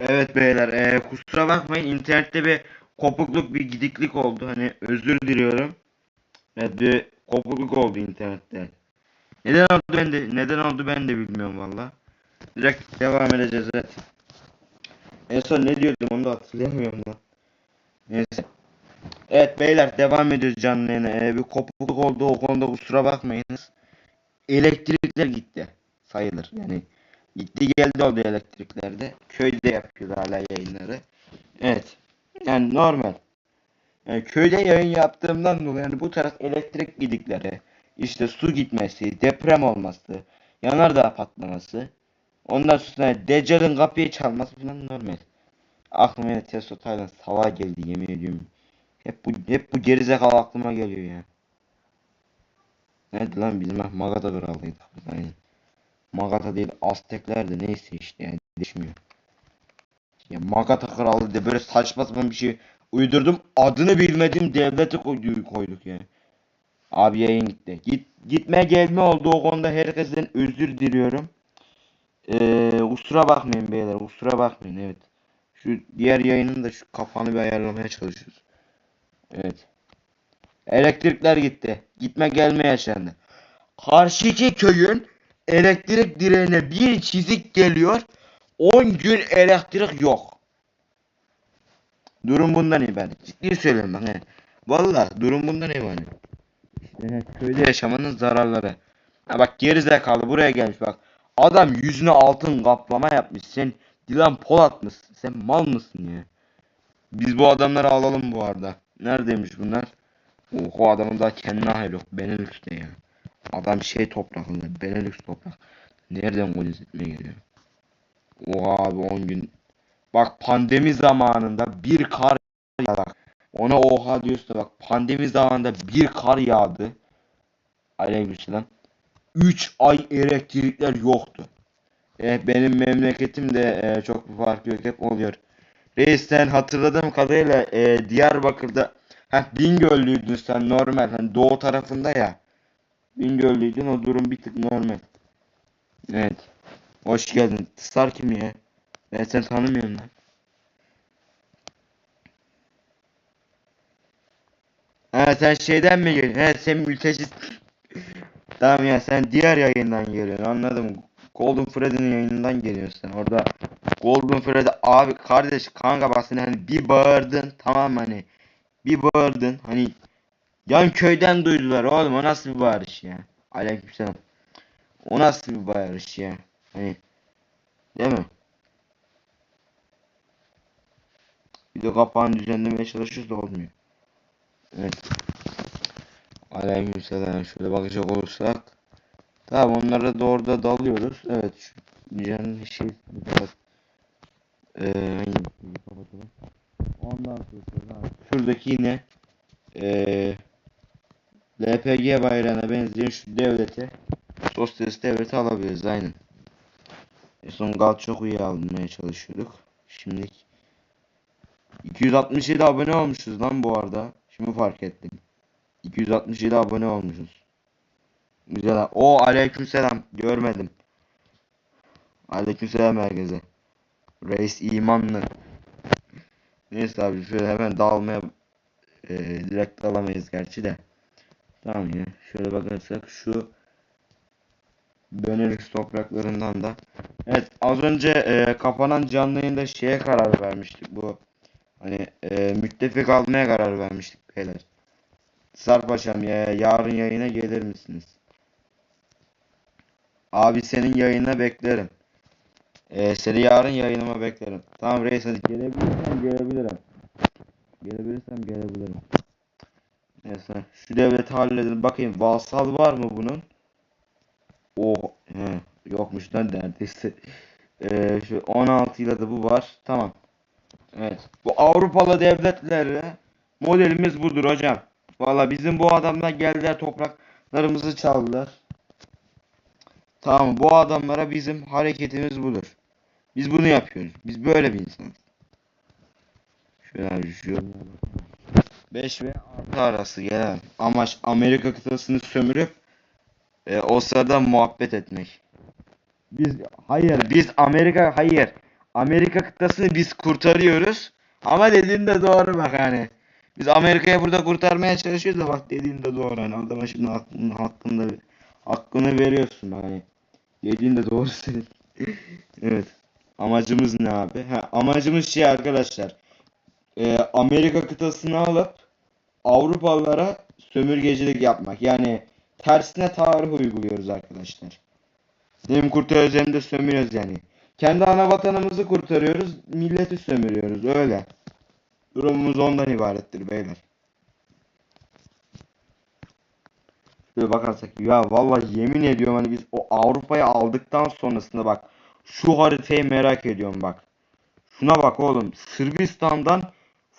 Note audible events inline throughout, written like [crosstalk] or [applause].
Evet beyler e, kusura bakmayın internette bir kopukluk bir gidiklik oldu. Hani özür diliyorum. Evet bir kopukluk oldu internette. Neden oldu ben de neden oldu ben de bilmiyorum valla. Direkt devam edeceğiz evet. En son ne diyordum onu da hatırlayamıyorum lan. Neyse. Evet beyler devam ediyoruz canlı yayına. E, bir kopukluk oldu o konuda kusura bakmayınız. Elektrikler gitti sayılır yani. Gitti geldi oldu elektriklerde. Köyde yapıyorlar hala yayınları. Evet. Yani normal. Yani köyde yayın yaptığımdan dolayı yani bu taraf elektrik gidikleri, işte su gitmesi, deprem olması, yanardağ patlaması, ondan sonra Deccal'ın kapıyı çalması falan normal. Aklıma yine Testo Taylan sala geldi yemin ediyorum. Hep bu hep bu gerizekalı aklıma geliyor ya. Nerede lan bizim Magadha kralıydı. Aynen. Magadha değil Aztekler de neyse işte yani değişmiyor. Ya Magadha kralı de böyle saçma sapan bir şey uydurdum. Adını bilmedim devleti koyduk yani. Abi yayın gitti. Git, gitme gelme oldu o konuda herkesten özür diliyorum. Ee, kusura bakmayın beyler kusura bakmayın evet. Şu diğer yayının da şu kafanı bir ayarlamaya çalışıyoruz. Evet. Elektrikler gitti. Gitme gelme yaşandı. Karşıki köyün elektrik direğine bir çizik geliyor. 10 gün elektrik yok. Durum bundan ibaret. Ciddi söylüyorum bak. he. Vallahi durum bundan ibaret. İşte köyde yaşamanın zararları. Ha bak gerizekalı buraya gelmiş bak. Adam yüzüne altın kaplama yapmış. Sen Dilan Polat mısın? Sen mal mısın ya? Biz bu adamları alalım bu arada. Neredeymiş bunlar? Oho adamın daha kendine hayır yok. Benelüks'te ya. Adam şey toprakında. Benelüks toprak. Nereden gol etmeye geliyor? Oha abi 10 gün. Bak pandemi zamanında bir kar yağdı. Ona oha diyorsun da bak pandemi zamanında bir kar yağdı. Aleykümselam. 3 ay elektrikler yoktu. Eh, benim memleketimde e, çok bir fark yok hep oluyor. Reis sen hatırladığım kadarıyla e, Diyarbakır'da Heh, Bingöllüydün sen normal. Hani doğu tarafında ya. Bingöllüydün o durum bir tık normal. Evet. Hoş geldin. Star kim ya? Ben seni tanımıyorum lan. Ha sen şeyden mi geliyorsun? He sen mülteci. [laughs] Tamam ya sen diğer yayından geliyorsun anladım. Golden Freddy'nin yayınından geliyorsun. Orada Golden Freddy abi kardeş kanka bak sen hani bir bağırdın tamam hani bir bağırdın hani yan köyden duydular oğlum o nasıl bir bağırış ya. Aleykümselam. O nasıl bir bağırış ya. Hani değil mi? Video kapağını düzenlemeye çalışıyoruz da olmuyor. Evet. Aleykümselam. Şöyle bakacak olursak. Tamam onlara doğru da dalıyoruz. Evet şu diyeceğim şey biraz ee, hangi. Ondan sonra şuradaki yine ee, LPG bayrağına benzeyen şu devlete sosyalist devleti alabiliriz aynen. En son Galçoku'yu almaya çalışıyorduk. Şimdi 267 abone olmuşuz lan bu arada. Şimdi fark ettim. 267 abone olmuşuz. Güzel. O aleykümselam görmedim. Aleykümselam herkese. Reis imanlı. Neyse abi şöyle hemen dağılmaya e, direkt alamayız gerçi de. Tamam ya. Şöyle bakarsak şu Benelux topraklarından da. Evet az önce e, kapanan canlı yayında şeye karar vermiştik bu. Hani e, müttefik almaya karar vermiştik beyler. Sarpaşam ya yarın yayına gelir misiniz? Abi senin yayına beklerim. Ee, seni yarın yayınıma beklerim. Tamam reis hadi gelebilirsem gelebilirim. Gelebilirsem gelebilirim. Neyse şu devleti halledin. Bakayım vasal var mı bunun? O he, yokmuş lan neredeyse. Ee, şu 16 ile de bu var. Tamam. Evet. Bu Avrupalı devletlerle modelimiz budur hocam. Valla bizim bu adamlar geldiler topraklarımızı çaldılar. Tamam bu adamlara bizim hareketimiz budur. Biz bunu yapıyoruz. Biz böyle bir insanız. Şöyle şu 5 ve 6 arası gelen amaç Amerika kıtasını sömürüp e, o sırada muhabbet etmek. Biz hayır biz Amerika hayır Amerika kıtasını biz kurtarıyoruz. Ama dediğin de doğru bak hani. Biz Amerika'yı burada kurtarmaya çalışıyoruz da bak dediğin de doğru hani adama şimdi hakkını, hakkını, hakkını veriyorsun hani. Dediğin de doğru senin. [laughs] evet. Amacımız ne abi? Ha, amacımız şey arkadaşlar. Ee, Amerika kıtasını alıp Avrupalılara sömürgecilik yapmak. Yani tersine tarih uyguluyoruz arkadaşlar. Hem kurtarıyoruz hem de sömürüyoruz yani. Kendi ana vatanımızı kurtarıyoruz, milleti sömürüyoruz öyle. Durumumuz ondan ibarettir beyler. Şöyle bakarsak ya vallahi yemin ediyorum hani biz o Avrupa'yı aldıktan sonrasında bak şu haritayı merak ediyorum bak. Şuna bak oğlum Sırbistan'dan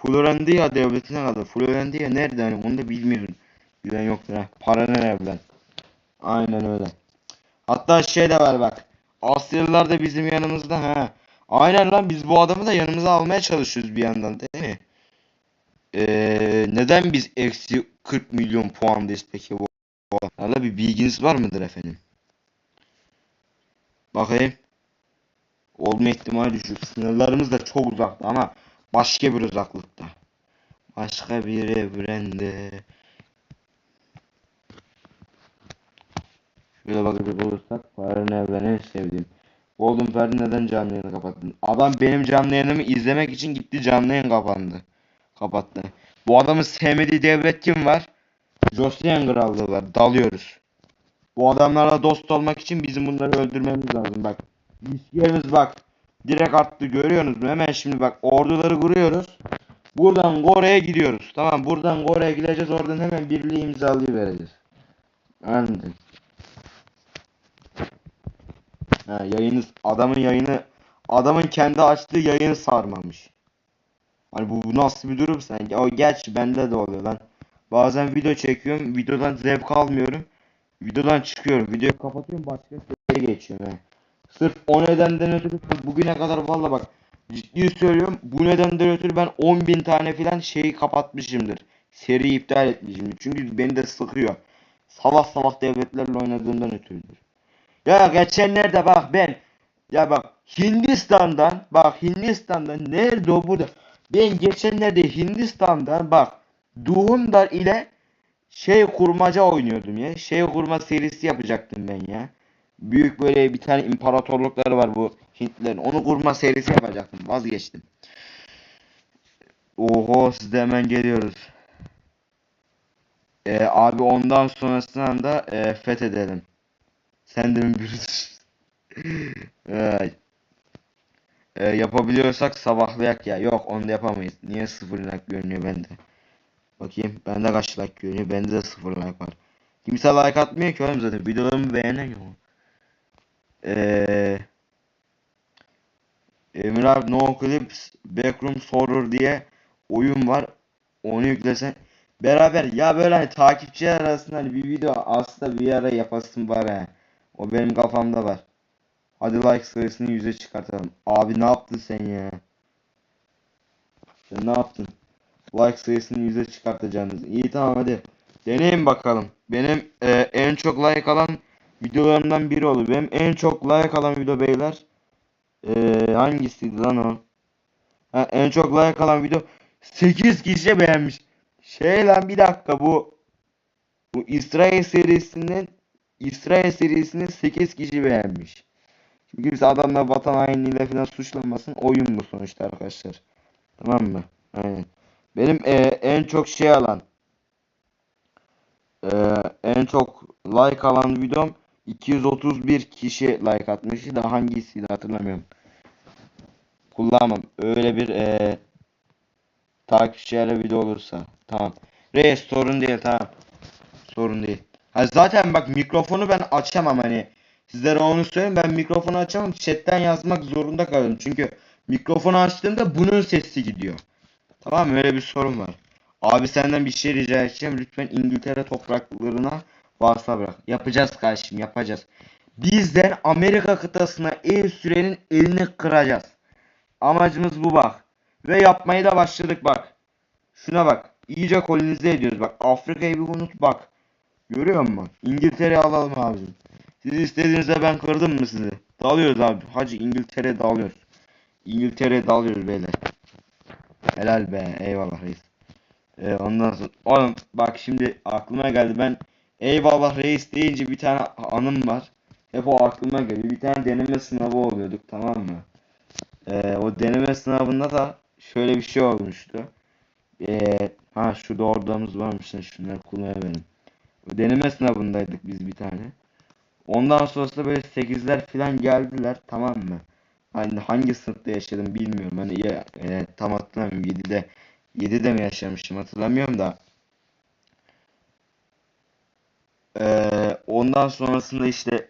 Florandia devletine kadar. Florandia nerede hani onu da bilmiyorum. Bilen yoktur ha. Para nereden? Aynen öyle. Hatta şey de var bak. Asyalılar da bizim yanımızda ha. Aynen lan biz bu adamı da yanımıza almaya çalışıyoruz bir yandan değil mi? Ee, neden biz eksi 40 milyon puandayız peki bu adamlarla bir bilginiz var mıdır efendim? Bakayım. Olma ihtimali düşük. Sınırlarımız da çok uzakta ama başka bir uzaklıkta. Başka bir evrende. Şöyle bakacak olursak Farın Evren en sevdiğim. Golden Ferdi neden canlı yayını kapattın? Adam benim canlı yayınımı izlemek için gitti canlı yayın kapandı. Kapattı. Bu adamın sevmediği devlet kim var? Josian Krallığı var. Dalıyoruz. Bu adamlarla dost olmak için bizim bunları öldürmemiz lazım. Bak. İlişkilerimiz bak. Direkt arttı görüyorsunuz mu? Hemen şimdi bak orduları kuruyoruz. Buradan Gore'ye gidiyoruz. Tamam buradan Gore'ye gideceğiz. Oradan hemen birliği imzalayıvereceğiz. Anladın. Ha, yayını adamın yayını adamın kendi açtığı yayını sarmamış. Hani bu, bu nasıl bir durum sence? O gerçi bende de oluyor lan. Bazen video çekiyorum, videodan zevk almıyorum. Videodan çıkıyorum, videoyu kapatıyorum, başka şeye geçiyorum. He. Sırf o nedenden ötürü bugüne kadar valla bak ciddi söylüyorum bu nedenden ötürü ben 10.000 tane filan şeyi kapatmışımdır. Seri iptal etmişimdir. Çünkü beni de sıkıyor. Salak salak devletlerle oynadığımdan ötürüdür. Ya geçenlerde bak ben ya bak Hindistan'dan bak Hindistan'dan nerede o burada ben geçenlerde Hindistan'dan bak Duhundar ile şey kurmaca oynuyordum ya. Şey kurma serisi yapacaktım ben ya. Büyük böyle bir tane imparatorlukları var bu Hintlerin. Onu kurma serisi yapacaktım. Vazgeçtim. Oho siz de hemen geliyoruz. Ee, abi ondan sonrasından da e, fethedelim. Sen de mi. Ee, [laughs] yapabiliyorsak sabahlayak ya. Yok onu da yapamayız. Niye sıfır like görünüyor bende? Bakayım bende kaç like görünüyor? Bende de sıfır like var. Kimse like atmıyor ki oğlum zaten. Videolarımı beğenen yok. Ee, Emir abi No Clips Backroom Horror diye oyun var. Onu yüklesen. Beraber ya böyle hani takipçiler arasında hani bir video aslında bir ara yapasın var he. O benim kafamda var. Hadi like sayısını yüze çıkartalım. Abi ne yaptın sen ya? Sen ne yaptın? Like sayısını yüze çıkartacaksınız. İyi tamam hadi. Deneyin bakalım. Benim e, en çok like alan videolarımdan biri oldu. Benim en çok like alan video beyler. E, hangisiydi lan o? Ha, en çok like alan video 8 kişi beğenmiş. Şey lan bir dakika bu bu İsrail serisinin İsrail serisini 8 kişi beğenmiş. Çünkü biz adamlar vatan hainliğiyle falan suçlanmasın. Oyun bu sonuçta arkadaşlar. Tamam mı? Aynen. Benim e, en çok şey alan e, en çok like alan videom 231 kişi like atmıştı da hangisiydi hatırlamıyorum. Kullanmam. Öyle bir e, takipçilerle video olursa. Tamam. Reis sorun değil tamam. Sorun değil. Ha zaten bak mikrofonu ben açamam hani. Sizlere onu söyleyeyim ben mikrofonu açamam. Chatten yazmak zorunda kalıyorum. Çünkü mikrofonu açtığımda bunun sesi gidiyor. Tamam mı? Öyle bir sorun var. Abi senden bir şey rica edeceğim. Lütfen İngiltere topraklarına varsa bırak. Yapacağız kardeşim yapacağız. Bizden Amerika kıtasına el sürenin elini kıracağız. Amacımız bu bak. Ve yapmaya da başladık bak. Şuna bak. İyice kolonize ediyoruz bak. Afrika'yı bir unut bak. Görüyor musun? İngiltere'yi alalım abicim. Siz istediğinizde ben kırdım mı sizi? Dalıyoruz abi. Hacı İngiltere'ye dalıyoruz. İngiltere'ye dalıyoruz beyler. Helal be. Eyvallah reis. Ee, ondan sonra oğlum bak şimdi aklıma geldi ben eyvallah reis deyince bir tane anım var. Hep o aklıma geliyor. Bir tane deneme sınavı oluyorduk tamam mı? Ee, o deneme sınavında da şöyle bir şey olmuştu. Ee, ha şurada ordamız varmış. Şunları kullanabilirim. Deneme sınavındaydık biz bir tane. Ondan sonrasında böyle 8'ler falan geldiler tamam mı? Hani hangi sınıfta yaşadım bilmiyorum. Hani ya, e, tam hatırlamıyorum. 7'de 7'de mi yaşamışım hatırlamıyorum da. Ee, ondan sonrasında işte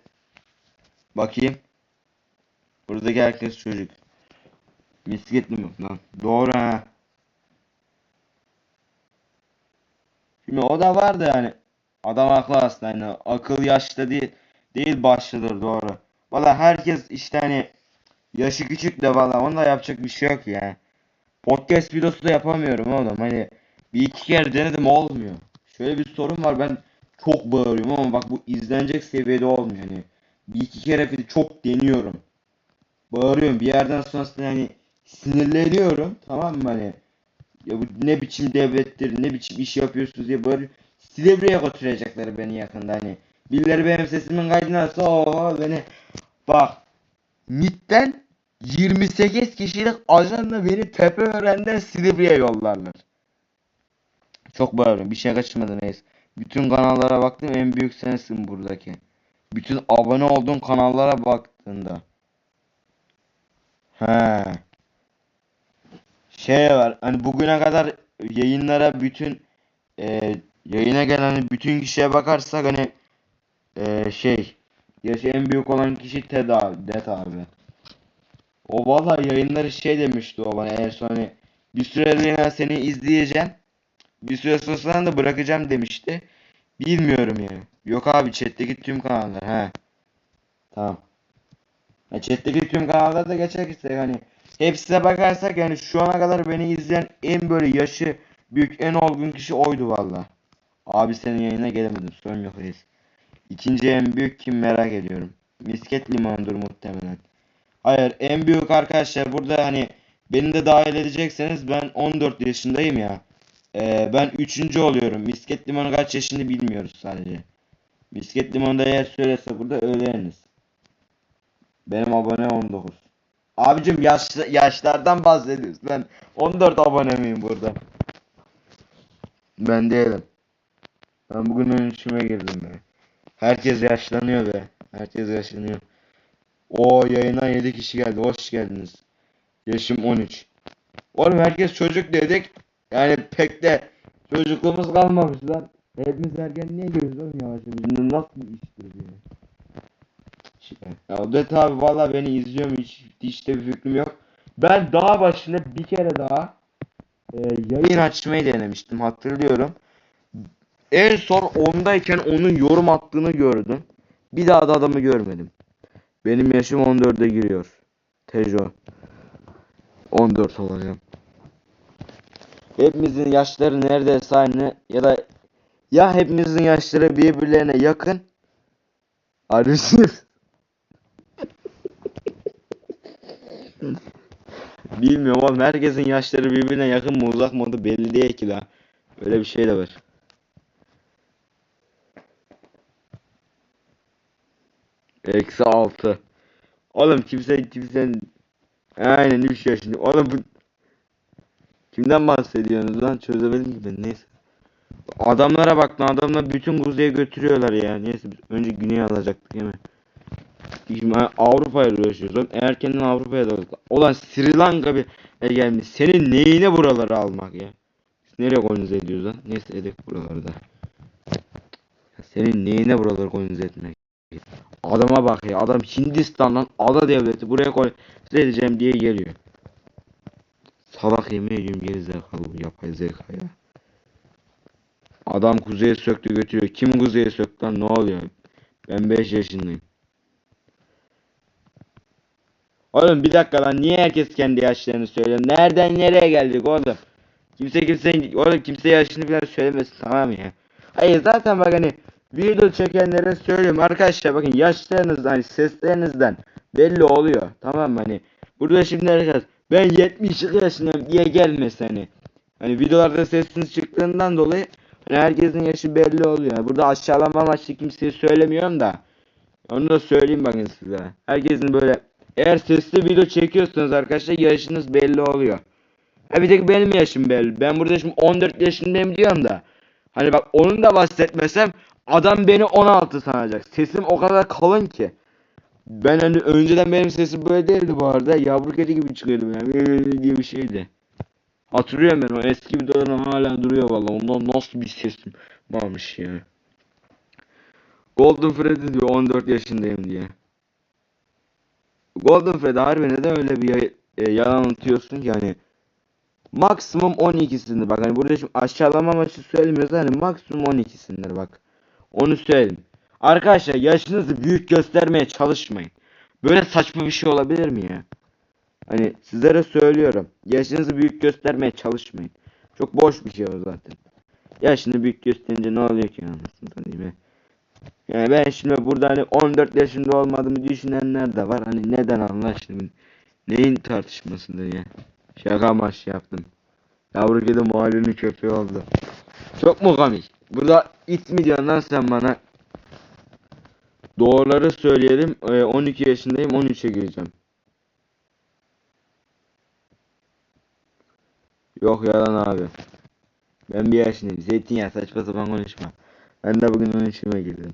bakayım. Buradaki herkes çocuk. Bisikletli mi? Lan doğru ha. Şimdi o da vardı yani. Adam haklı aslında. Yani akıl yaşta değil, değil başlıdır doğru. Valla herkes işte hani yaşı küçük de valla onda yapacak bir şey yok ya. Podcast videosu da yapamıyorum oğlum. Hani bir iki kere denedim olmuyor. Şöyle bir sorun var ben çok bağırıyorum ama bak bu izlenecek seviyede olmuyor. Hani bir iki kere çok deniyorum. Bağırıyorum bir yerden sonrasında yani sinirleniyorum tamam mı hani ya bu ne biçim devlettir ne biçim iş yapıyorsunuz diye bağırıyorum. Silivri'ye götürecekler beni yakında hani. Birileri benim sesimin kaydını alsa ooo beni bak MIT'ten 28 kişilik ajanla beni Tepeören'den Silivri'ye yollarlar. Çok bağırıyorum. Bir şey kaçırmadım neyse. Bütün kanallara baktım en büyük sensin buradaki. Bütün abone olduğun kanallara baktığında. He. Şey var. Hani bugüne kadar yayınlara bütün e, yayına gelen bütün kişiye bakarsak hani e, şey yaşı en büyük olan kişi Ted abi, Ted abi. O valla yayınları şey demişti o bana en son hani bir süreliğine seni izleyeceğim. Bir süre sonra da bırakacağım demişti. Bilmiyorum ya. Yok abi chat'teki tüm kanallar he. Tamam. Ya chat'teki tüm kanallara da geçersek hani hepsine bakarsak yani şu ana kadar beni izleyen en böyle yaşı büyük en olgun kişi oydu valla. Abi senin yayına gelemedim. Sorun yok reis. İkinci en büyük kim merak ediyorum. Misket limanıdır muhtemelen. Hayır en büyük arkadaşlar burada hani beni de dahil edecekseniz ben 14 yaşındayım ya. Ee, ben 3. oluyorum. Misket limanı kaç yaşında bilmiyoruz sadece. Misket limanı da eğer söylese burada öğreniriz. Benim abone 19. Abicim yaşlı, yaşlardan bahsediyoruz. Ben 14 abone miyim burada? Ben değilim. Ben bugün işime girdim be. Herkes yaşlanıyor be. Herkes yaşlanıyor. O yayına 7 kişi geldi. Hoş geldiniz. Yaşım 13. Oğlum herkes çocuk dedik. Yani pek de çocukluğumuz kalmamış lan. Hepimiz ergenliğe giriyoruz oğlum yavaş yavaş. Nasıl bir iştir bu ya? Odet abi valla beni izliyor mu hiç, hiç de bir fikrim yok. Ben dağ başında bir kere daha e, yayın açmayı denemiştim hatırlıyorum. En son ondayken onun yorum attığını gördüm. Bir daha da adamı görmedim. Benim yaşım 14'e giriyor. Tejo. 14 olacağım. Hepimizin yaşları neredeyse aynı ya da ya hepimizin yaşları birbirlerine yakın. Arıyorsunuz. Bilmiyorum oğlum herkesin yaşları birbirine yakın mı uzak mı da belli değil ki la. Öyle bir şey de var. Eksi altı. Oğlum kimse kimsenin aynen 3 yaşında. Oğlum bu kimden bahsediyorsunuz lan çözemedim ki ben neyse. Adamlara bak lan adamlar bütün kuzeye götürüyorlar ya. Neyse biz önce güneye alacaktık mi? Şimdi Avrupa'ya uğraşıyoruz. Oğlum eğer kendini Avrupa'ya daldık. Ulan Sri Lanka bir gelmiş. Senin neyine buraları almak ya? Biz nereye kolonize ediyoruz lan? Neyse edek buralarda. Senin neyine buraları kolonize etmek? Adama bak ya. Adam Hindistan'dan ada devleti buraya kolonize edeceğim diye geliyor. Salak yemin ediyorum geri zekalı bu yapay zeka ya. Adam kuzeye söktü götürüyor. Kim kuzeye söktü lan ne oluyor? Ben 5 yaşındayım. Oğlum bir dakika lan niye herkes kendi yaşlarını söylüyor? Nereden nereye geldik oğlum? Kimse kimse oğlum kimse yaşını falan söylemesin tamam ya? Hayır zaten bak hani video çekenlere söylüyorum arkadaşlar bakın yaşlarınız hani seslerinizden belli oluyor tamam mı hani Burada şimdi herkes ben 70 yaşındayım diye gelmesin hani. Hani videolarda sesiniz çıktığından dolayı hani herkesin yaşı belli oluyor. Burada aşağılama amaçlı kimseye söylemiyorum da. Onu da söyleyeyim bakın size. Herkesin böyle eğer sesli video çekiyorsanız arkadaşlar yaşınız belli oluyor. Ha bir tek benim yaşım belli. Ben burada şimdi 14 yaşındayım diyorum da. Hani bak onun da bahsetmesem adam beni 16 sanacak. Sesim o kadar kalın ki. Ben hani önceden benim sesim böyle değildi bu arada. Yavru kedi gibi çıkıyordum yani. Böyle diye bir şeydi. Hatırlıyorum ben o eski videolarım hala duruyor vallahi. Ondan nasıl bir sesim varmış ya. Golden Freddy diyor 14 yaşındayım diye. Golden Freddy harbi neden öyle bir e, yalan atıyorsun ki hani maksimum 12'sindir bak hani burada şimdi aşağılama amaçlı söylemiyoruz hani maksimum 12'sindir bak. Onu söyleyeyim. Arkadaşlar yaşınızı büyük göstermeye çalışmayın. Böyle saçma bir şey olabilir mi ya? Hani sizlere söylüyorum. Yaşınızı büyük göstermeye çalışmayın. Çok boş bir şey o zaten. Yaşını büyük gösterince ne oluyor ki anasını satayım ya. Yani ben şimdi burada hani 14 yaşında olmadığımı düşünenler de var. Hani neden aşkına neyin tartışmasıdır ya. Şaka amaçlı yaptım. Yavru kedi mahallenin köpeği oldu. Çok mu komik? Burada it mi diyorsun lan sen bana? Doğruları söyleyelim. Ee, 12 yaşındayım 13'e gireceğim. Yok yalan abi. Ben bir yaşındayım. Zeytinyağı saçma sapan konuşma. Ben de bugün 13'üme girdim.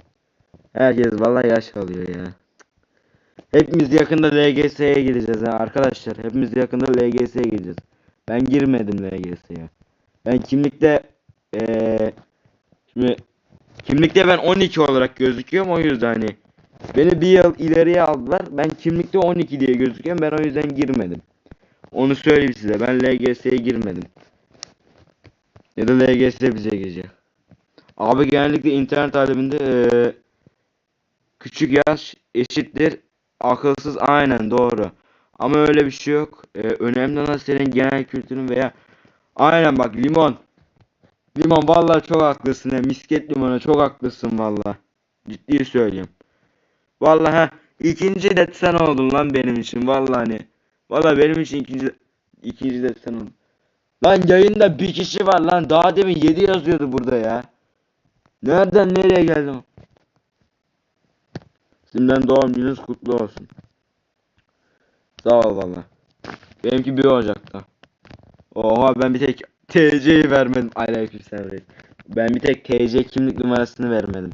Herkes vallahi yaş alıyor ya. Hepimiz yakında LGS'ye gireceğiz ha arkadaşlar. Hepimiz yakında LGS'ye gireceğiz. Ben girmedim LGS'ye. Ben kimlikte eee şimdi kimlikte ben 12 olarak gözüküyorum o yüzden hani beni bir yıl ileriye aldılar. Ben kimlikte 12 diye gözüküyorum. Ben o yüzden girmedim. Onu söyleyeyim size. Ben LGS'ye girmedim. Ya da LGS bize girecek. Abi genellikle internet aleminde eee, küçük yaş eşittir akılsız aynen doğru. Ama öyle bir şey yok. Eee, önemli olan senin genel kültürün veya aynen bak limon. Limon vallahi çok haklısın ya. Misket limona çok haklısın vallahi. Ciddi söylüyorum. Vallahi ha ikinci de sen oldun lan benim için vallahi hani. Vallahi benim için ikinci ikinci de sen oldun. Lan yayında bir kişi var lan. Daha demin 7 yazıyordu burada ya. Nereden nereye geldim? Şimdiden doğum gününüz kutlu olsun. Sağ ol valla. Benimki 1 Ocak'ta. Oha ben bir tek TC'yi vermedim. Aleykümselam. Ben bir tek TC kimlik numarasını vermedim.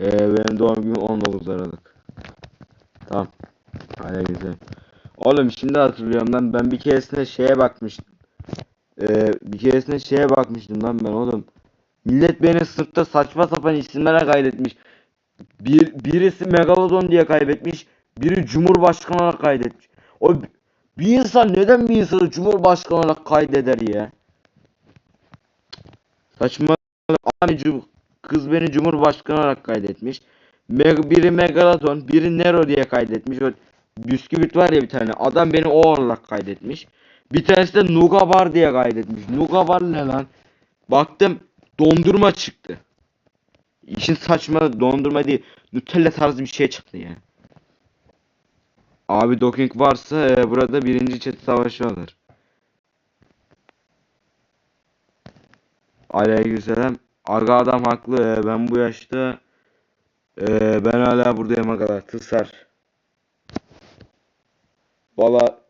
Ee, benim doğum günüm 19 Aralık. Tamam. Aleykümselam. Oğlum şimdi hatırlıyorum lan ben bir keresinde şeye bakmıştım. Ee, bir keresinde şeye bakmıştım lan ben oğlum. Millet beni sınıfta saçma sapan isimlere kaydetmiş. Bir, birisi Megalodon diye kaybetmiş. Biri Cumhurbaşkanı olarak kaydetmiş. O bir insan neden bir insanı Cumhurbaşkanı olarak kaydeder ya? Saçma abi kız beni Cumhurbaşkanı olarak kaydetmiş. Biri Megalodon, biri Nero diye kaydetmiş. O bisküvit var ya bir tane. Adam beni o olarak kaydetmiş. Bir tanesi de Nugabar diye kaydetmiş. Nugabar ne lan? Baktım dondurma çıktı. İşin saçma dondurma değil. Nutella tarzı bir şey çıktı ya. Abi docking varsa e, burada birinci çet savaşı olur. Aleykümselam. Aga adam haklı. e, Ben bu yaşta e, ben hala buradayım aga. Tısar. Valla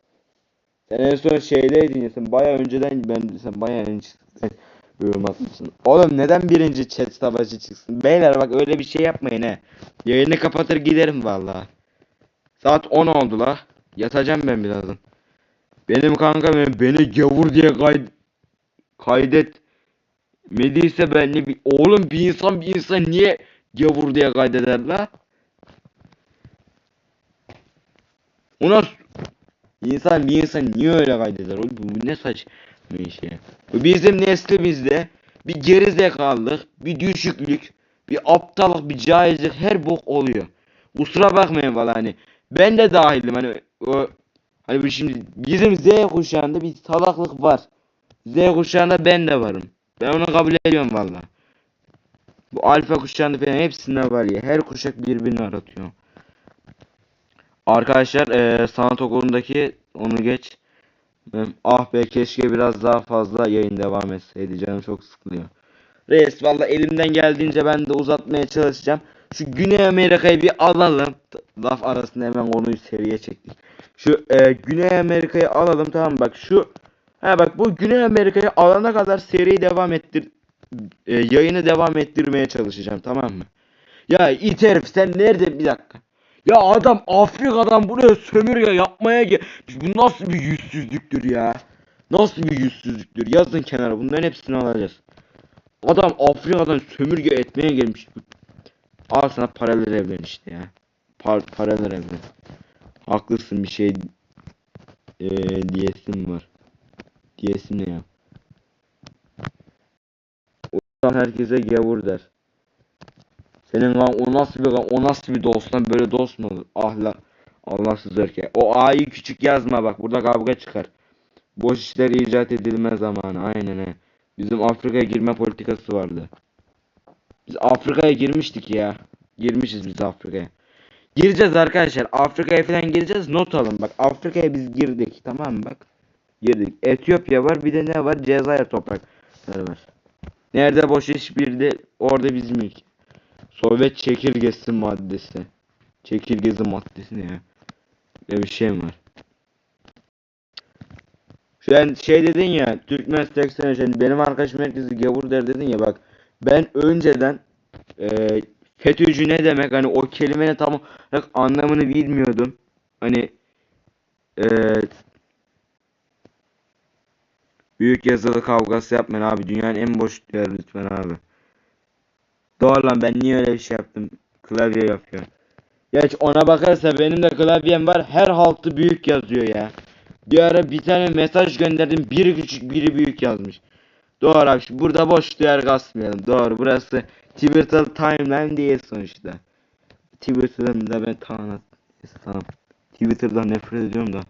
sen en son şeydeydin sen baya önceden ben sen baya önceden yorum atmışsın. Oğlum neden birinci chat savaşı çıksın? Beyler bak öyle bir şey yapmayın he. Yayını kapatır giderim valla. Saat 10 oldu la. Yatacağım ben birazdan. Benim kanka beni, beni gavur diye kay kaydet. Mediyse ben ne Oğlum bir insan bir insan niye gavur diye kaydeder la? O nasıl? İnsan bir insan niye öyle kaydeder? Oğlum bu, ne iş ya. Bu bizim neslimizde bir gerizekalılık, bir düşüklük, bir aptallık, bir cahillik her bok oluyor. Kusura bakmayın valla hani. Ben de dahilim hani o hani bu şimdi bizim Z kuşağında bir salaklık var. Z kuşağında ben de varım. Ben onu kabul ediyorum valla. Bu alfa kuşağında falan hepsinde var ya. Her kuşak birbirini aratıyor. Arkadaşlar eee sanat okulundaki onu geç. Ah be keşke biraz daha fazla yayın devam etseydi canım çok sıkılıyor. Reis valla elimden geldiğince ben de uzatmaya çalışacağım. Şu Güney Amerika'yı bir alalım. Laf arasında hemen konuyu seriye çektik. Şu e, Güney Amerika'yı alalım tamam bak şu ha bak bu Güney Amerika'yı alana kadar seriyi devam ettir e, yayını devam ettirmeye çalışacağım tamam mı? Ya it herif sen nerede bir dakika. Ya adam Afrika'dan buraya sömürge yapmaya gel. Bu nasıl bir yüzsüzlüktür ya? Nasıl bir yüzsüzlüktür? Yazın kenara bunların hepsini alacağız. Adam Afrika'dan sömürge etmeye gelmiş. Al sana paralel evren işte ya. Par paralel evren. Haklısın bir şey eee diyesim var. Diyesim ne ya? O zaman herkese gavur der. Senin lan o nasıl bir o nasıl bir dost lan böyle dost mu olur? Ah la Allahsız erkek. O A'yı küçük yazma bak burada kavga çıkar. Boş işler icat edilme zamanı aynen he. Bizim Afrika'ya girme politikası vardı. Biz Afrika'ya girmiştik ya. Girmişiz biz Afrika'ya. Gireceğiz arkadaşlar. Afrika'ya falan gireceğiz. Not alın. Bak Afrika'ya biz girdik. Tamam mı? Bak. Girdik. Etiyopya var. Bir de ne var? Cezayir toprakları var. Nerede boş iş bir de orada bizim ülke. Sovyet çekirgesi maddesi. Çekirgesi maddesi ne ya? Böyle bir şey mi var? Sen şey dedin ya Türkmen 80 yani benim arkadaşım herkesi gavur der dedin ya bak ben önceden e, FETÖ'cü ne demek hani o kelimenin tam olarak anlamını bilmiyordum. Hani e, büyük yazılı kavgası yapmayın abi dünyanın en boş yer lütfen abi. Doğru lan ben niye öyle bir şey yaptım? Klavye yapıyor. Geç ona bakarsa benim de klavyem var her haltı büyük yazıyor ya. Bir ara bir tane mesaj gönderdim. Biri küçük biri büyük yazmış. Doğru abi. Burada boş yer kasmayalım. Doğru. Burası Twitter timeline değil sonuçta. Twitter'dan da ben tamam. Tamam. Twitter'dan nefret ediyorum da.